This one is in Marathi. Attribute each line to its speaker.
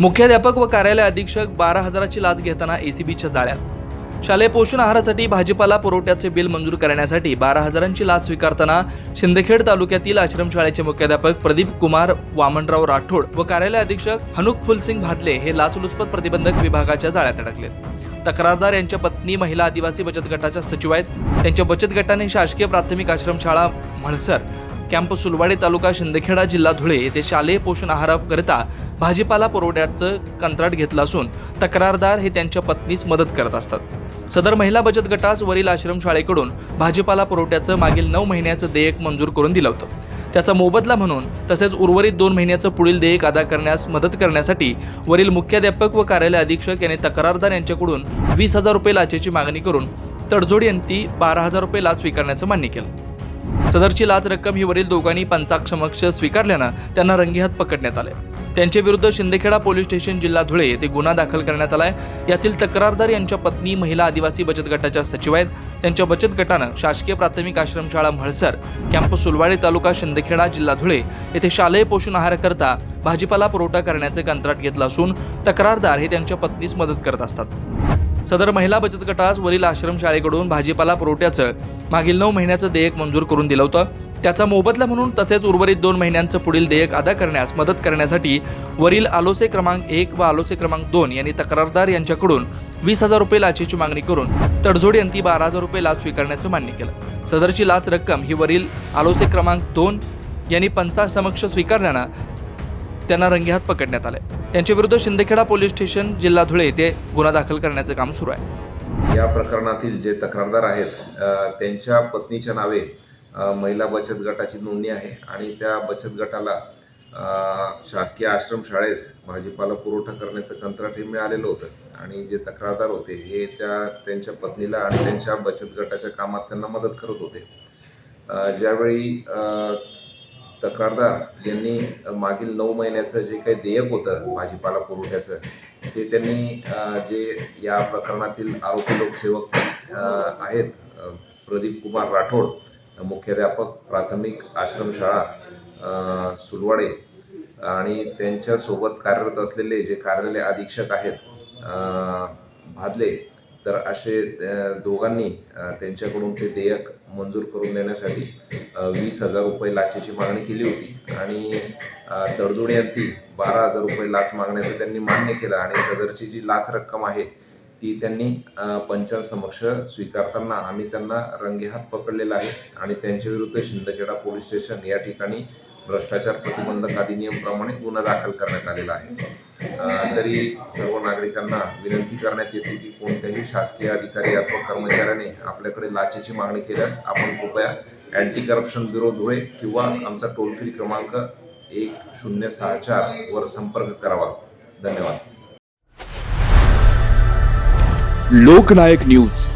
Speaker 1: मुख्याध्यापक व कार्यालय अधीक्षक बारा हजाराची लाच घेताना एसीबीच्या जाळ्यात. शालेय पोषण आहारासाठी भाजीपाला पुरवठ्याचे बिल मंजूर करण्यासाठी बारा हजारांची लाच स्वीकारताना शिंदखेड तालुक्यातील आश्रमशाळेचे मुख्याध्यापक प्रदीप कुमार वामनराव राठोड व कार्यालय अधीक्षक हनुक फुलसिंग भादले हे लाचलुचपत प्रतिबंधक विभागाच्या जाळ्यात अडकलेत. तक्रारदार यांच्या पत्नी महिला आदिवासी बचत गटाच्या सचिव आहेत. त्यांच्या बचत गटाने शासकीय प्राथमिक आश्रमशाळा म्हणसर कॅम्प सुलवाडे तालुका शिंदखेडा जिल्हा धुळे येथे शालेय पोषण आहाराकरिता भाजीपाला पुरवठ्याचं कंत्राट घेतलं असून तक्रारदार हे त्यांच्या पत्नीस मदत करत असतात. सदर महिला बचत गटास वरील आश्रमशाळेकडून भाजीपाला पुरवठ्याचं मागील नऊ महिन्याचं देयक मंजूर करून दिलं होतं. त्याचा मोबदला म्हणून तसेच उर्वरित दोन महिन्याचं पुढील देयक अदा करण्यास मदत करण्यासाठी वरील मुख्याध्यापक व कार्यालय अधीक्षक यांनी तक्रारदार यांच्याकडून वीस हजार रुपये लाचेची मागणी करून तडजोड यांनी बारा हजार रुपये लाच स्वीकारण्याचं मान्य केलं. सदरची लाच रक्कम ही वरील दोघांनी पंचाक्षमक्ष स्वीकारल्यानं त्यांना रंगेहात पकडण्यात आले. त्यांच्या विरुद्ध शिंदेखेडा पोलीस स्टेशन जिल्हा धुळे येथे गुन्हा दाखल करण्यात आलाय. यातील तक्रारदार यांच्या पत्नी महिला आदिवासी बचत गटाच्या सचिव आहेत. त्यांच्या बचत गटानं शासकीय प्राथमिक आश्रमशाळा म्हळसर कॅम्प सुलवाडे तालुका शिंदखेडा जिल्हा धुळे येथे शालेय पोषण आहाराकरता भाजीपाला पुरवठा करण्याचे कंत्राट घेतलं असून तक्रारदार हे त्यांच्या पत्नीस मदत करत असतात. सदर महिला बचत गटास वरील आश्रमशाळेकडून भाजीपाला पुरवठ्याचं मागील नऊ महिन्याचं देयक मंजूर करून दिलं होतं. त्याचा मोबदला म्हणून तसेच उर्वरित दोन महिन्यांचं पुढील देयक अदा करण्यास मदत करण्यासाठी वरील आलोसे क्रमांक एक व आलोसे क्रमांक दोन यांनी तक्रारदार यांच्याकडून वीस हजार रुपये लाचेची मागणी करून तडजोड यांनी बारा हजार रुपये लाच स्वीकारण्याचं मान्य केलं. सदरची लाच रक्कम ही वरील आलोसे क्रमांक दोन यांनी पंचासमक्ष स्वीकारल्यानं त्यांना रंगेहात पकडण्यात आले. त्यांच्याविरुद्ध शिंदखेडा पोलीस स्टेशन जिल्हा धुळे येथे गुन्हा दाखल करण्याचं काम सुरू आहे.
Speaker 2: या प्रकरणातील जे तक्रारदार आहेत त्यांच्या पत्नीच्या नावे महिला बचत गटाची नोंदणी आहे आणि त्या बचत गटाला शासकीय आश्रम शाळेस भाजीपाला पुरवठा करण्याचं कंत्राटही मिळालेलं होतं. आणि जे तक्रारदार होते हे त्या त्यांच्या पत्नीला आणि त्यांच्या बचत गटाच्या कामात त्यांना मदत करत होते. ज्यावेळी तक्रारदार यांनी मागील नऊ महिन्याचं जे काही देयक होतं भाजीपाला पुरवठ्याचं ते त्यांनी जे या प्रकरणातील आरोपी लोकसेवक आहेत प्रदीप कुमार राठोड मुख्याध्यापक प्राथमिक आश्रमशाळा सुलवाडे आणि त्यांच्यासोबत कार्यरत असलेले जे कार्यालय अधीक्षक आहेत भादले तर असे दोघांनी त्यांच्याकडून ते देयक मंजूर करून देण्यासाठी वीस हजार रुपये लाचेची मागणी केली होती. आणि अ, बारा हजार रुपये लाच मागण्याचं त्यांनी मान्य केलं. आणि सदरची जी लाच रक्कम आहे ती त्यांनी पंचांसमक्ष स्वीकारताना आम्ही त्यांना रंगेहात पकडलेलं आहे. आणि त्यांच्या विरुद्ध शिंदखेडा पोलीस स्टेशन या ठिकाणी भ्रष्टाचार प्रतिबंधक अधिनियमप्रमाणे गुन्हा दाखल करण्यात आलेला आहे. तरी सर्व नागरिकांना विनंती करण्यात येते की कोणत्याही शासकीय अधिकारी अथवा कर्मचाऱ्याने आपल्याकडे लाचेची मागणी केल्यास आपण कृपया अँटी करप्शन ब्युरो धुळे किंवा आमचा टोल फ्री क्रमांक एक शून्य सहा चार वर संपर्क करावा. धन्यवाद.
Speaker 3: लोकनायक न्यूज.